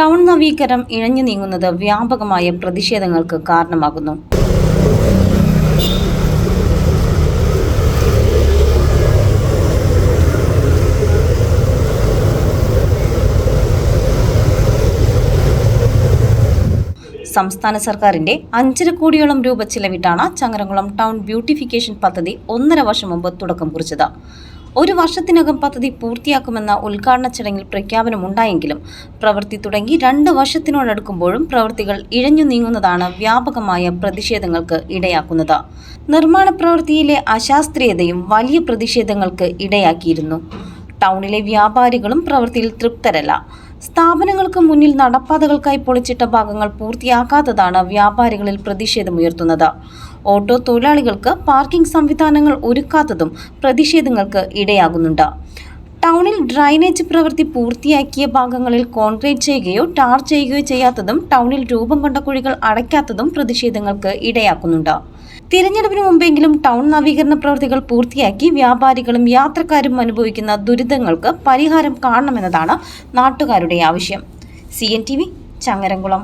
Town നവീകരണം ഇഴഞ്ഞു നീങ്ങുന്നത് വ്യാപകമായ പ്രതിഷേധങ്ങൾക്ക് കാരണമാകുന്നു. സംസ്ഥാന സർക്കാരിന്റെ അഞ്ചര കോടിയോളം രൂപ ചിലവിട്ടാണ് ചങ്ങരംകുളം ടൗൺ ബ്യൂട്ടിഫിക്കേഷൻ പദ്ധതി ഒന്നര വർഷം മുമ്പ് തുടക്കം കുറിച്ചത്. ഒരു വർഷത്തിനകം പദ്ധതി പൂർത്തിയാക്കുമെന്ന ഉദ്ഘാടന ചടങ്ങിൽ പ്രഖ്യാപനമുണ്ടായെങ്കിലും പ്രവൃത്തി തുടങ്ങി രണ്ട് വർഷത്തിനോടടുക്കുമ്പോഴും പ്രവൃത്തികൾ ഇഴഞ്ഞു നീങ്ങുന്നതാണ് വ്യാപകമായ പ്രതിഷേധങ്ങൾക്ക് ഇടയാക്കുന്നത്. നിർമ്മാണ പ്രവൃത്തിയിലെ അശാസ്ത്രീയതയും വലിയ പ്രതിഷേധങ്ങൾക്ക് ഇടയാക്കിയിരുന്നു. ടൗണിലെ വ്യാപാരികളും പ്രവൃത്തിയിൽ തൃപ്തരല്ല. സ്ഥാപനങ്ങൾക്ക് മുന്നിൽ നടപ്പാതകൾക്കായി പൊളിച്ചിട്ട ഭാഗങ്ങൾ പൂർത്തിയാക്കാത്തതാണ് വ്യാപാരികളിൽ പ്രതിഷേധമുയർത്തുന്നത്. ഓട്ടോ തൊഴിലാളികൾക്ക് പാർക്കിംഗ് സംവിധാനങ്ങൾ ഒരുക്കാത്തതും പ്രതിഷേധങ്ങൾക്ക് ഇടയാകുന്നുണ്ട്. ടൗണിൽ ഡ്രൈനേജ് പ്രവൃത്തി പൂർത്തിയാക്കിയ ഭാഗങ്ങളിൽ കോൺക്രീറ്റ് ചെയ്യുകയോ ടാർ ചെയ്യുകയോ ചെയ്യാത്തതും ടൗണിൽ രൂപം കൊണ്ട കുഴികൾ അടയ്ക്കാത്തതും പ്രതിഷേധങ്ങൾക്ക് ഇടയാക്കുന്നുണ്ട്. തിരഞ്ഞെടുപ്പിന് മുമ്പെങ്കിലും ടൗൺ നവീകരണ പ്രവൃത്തികൾ പൂർത്തിയാക്കി വ്യാപാരികളും യാത്രക്കാരും അനുഭവിക്കുന്ന ദുരിതങ്ങൾക്ക് പരിഹാരം കാണണമെന്നതാണ് നാട്ടുകാരുടെ ആവശ്യം. C N T V Changaramkulam.